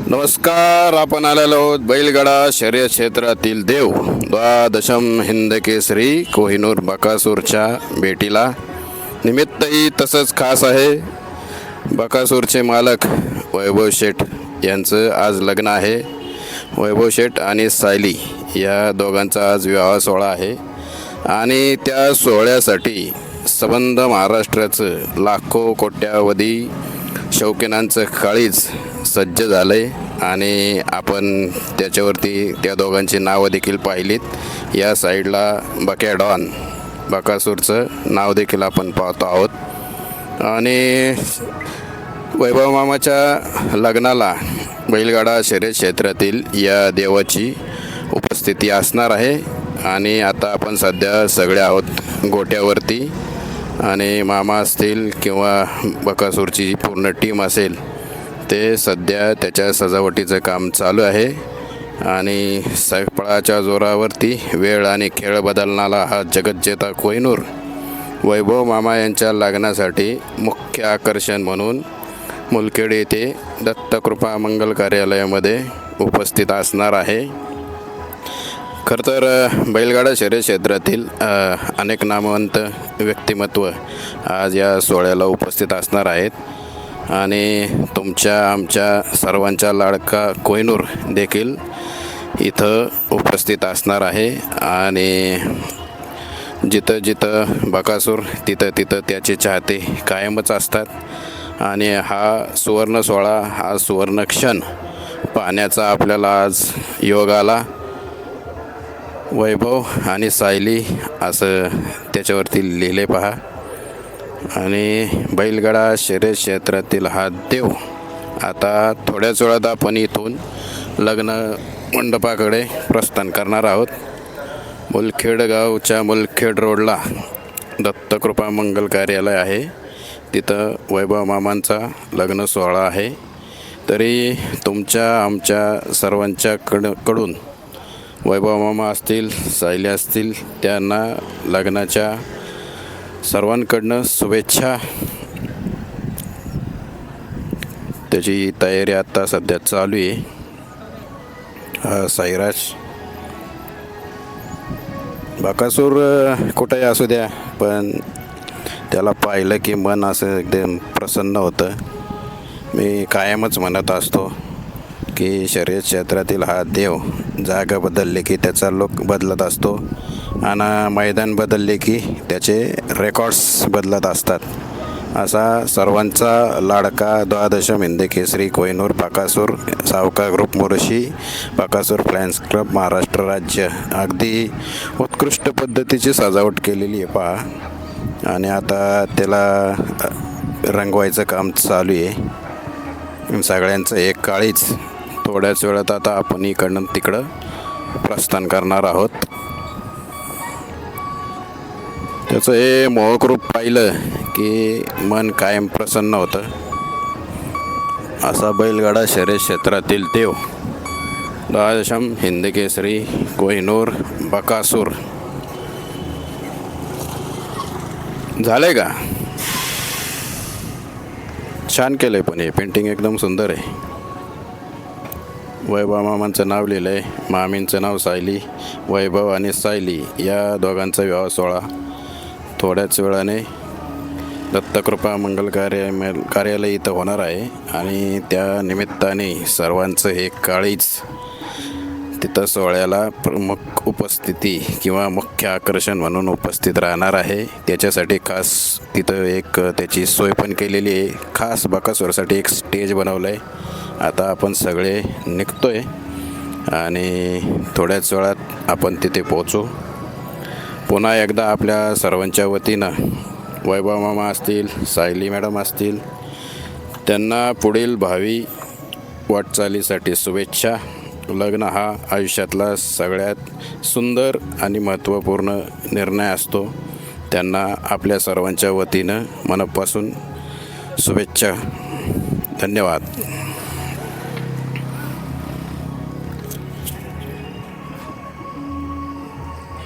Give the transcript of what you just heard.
नमस्कार आपण आलेलो आहोत बैलगडा शर्यत क्षेत्रातील देव. द्वादशम हिंद केसरी कोहिनूर बकासूरच्या भेटीला. निमित्तही तसंच खास आहे बकासूरचे मालक वैभव शेठ यांचं आज लग्न आहे. वैभव शेठ आणि सायली या दोघांचा आज विवाह सोहळा आहे. आणि त्या सोहळ्यासाठी संबंध महाराष्ट्राचं लाखो कोट्यावधी शौकीनांचं काळीज सज्ज झालं आहे आणि आपण त्याच्यावरती त्या दोघांची नावं देखील पाहिलीत. या साईडला बक्या डॉन बकासूरचं नाव देखील आपण पाहतो आहोत. आणि वैभव मामाच्या लग्नाला बैलगाडा शर्यत क्षेत्रातील या देवाची उपस्थिती असणार आहे. आणि आता आपण सध्या सगळे आहोत गोट्यावरती. आणि मामा असतील किंवा बकासूरची जी पूर्ण टीम असेल ते सध्या त्याच्या सजावटीचं काम चालू आहे. आणि सैफळाच्या जोरावरती वेळ आणि खेळ बदलणारा हा जगज्जेता कोहिनूर वैभव मामा यांच्या लग्नासाठी मुख्य आकर्षण म्हणून मुलखेड येथे दत्तकृपा मंगल कार्यालयामध्ये उपस्थित असणार आहे. खरं तर बैलगाडा शर्यत क्षेत्रातील अनेक नामवंत व्यक्तिमत्व आज या सोहळ्याला उपस्थित असणार आहेत. आणि तुमच्या आमच्या सर्वांच्या लाडका कोहिनूर देखील इथं उपस्थित असणार आहे. आणि जिथं जिथं बकासूर तिथं तिथं त्याचे चाहते कायमच असतात. आणि हा सुवर्ण सोहळा हा सुवर्ण क्षण पाहण्याचा आपल्याला आज योग आला. वैभव आणि सायली असं त्याच्यावरती लिहिले पहा. आणि बैलगाडा शर्यत क्षेत्रातील हा देव आता थोड्याच वेळात आपण इथून लग्न मंडपाकडे प्रस्थान करणार आहोत. मुलखेड गावच्या मुलखेड रोडला दत्तकृपा मंगल कार्यालय आहे. तिथं वैभव मामांचा लग्न सोहळा आहे. तरी तुमच्या आमच्या सर्वांच्या कडकडून वैभव मामा असतील सायली असतील त्यांना लग्नाच्या सर्वांकडनं शुभेच्छा. त्याची तयारी आता सध्या चालू आहे. साईराज. बाकासूर कुठंही असू द्या पण त्याला पाहिलं की मन असं एकदम प्रसन्न होतं. मी कायमच म्हणत असतो. की शर्यत क्षेत्रातील हा देव जागा बदलले की त्याचा लोक बदलत असतो आणि मैदान बदलले की त्याचे रेकॉर्ड्स बदलत असतात. असा सर्वांचा लाडका द्वादशम हिंदी केसरी कोहिनूर पाकासूर सावका ग्रुप मोरशी पाकासूर फ्लॅन्स क्लब महाराष्ट्र राज्य. अगदी उत्कृष्ट पद्धतीची सजावट केलेली आहे पहा. आणि आता त्याला रंगवायचं काम चालू आहे. सगळ्यांचं एक काळीच थोड्याच वेळात आता आपण इकडनं तिकडं प्रस्थान करणार आहोत. त्याचं हे मोहक रूप पाहिलं की मन कायम प्रसन्न होतं. असा बैलगाडा शर्यत क्षेत्रातील देव राजशम हिंदकेसरी कोहिनूर बकासूर. झाले का? छान केलं आहे पण हे पेंटिंग एकदम सुंदर आहे. वैभव मामांचं नाव लिहिलं आहे मामींचं नाव सायली. वैभव आणि सायली या दोघांचा विवाह सोहळा. थोड्याच वेळाने दत्तकृपा मंगल कार्य कार्यालय इथं होणार आहे आणि त्या निमित्ताने सर्वांचं हे काळीच तिथं सोहळ्याला प्रमुख उपस्थिती किंवा मुख्य आकर्षण म्हणून उपस्थित राहणार आहे. त्याच्यासाठी खास तिथं एक त्याची सोय पण केलेली आहे. खास बकासूरसाठी एक स्टेज बनवलं आहे आता आपण सगळे निघतो आहे आणि थोड्याच वेळात आपण तिथे पोहोचू. पुन्हा एकदा आपल्या सर्वांच्या वतीनं वैभव मामा असतील सायली मॅडम असतील त्यांना पुढील भावी वाटचालीसाठी शुभेच्छा. लग्न हा आयुष्यातला सगळ्यात सुंदर आणि महत्त्वपूर्ण निर्णय असतो. त्यांना आपल्या सर्वांच्या वतीनं मनापासून शुभेच्छा. धन्यवाद.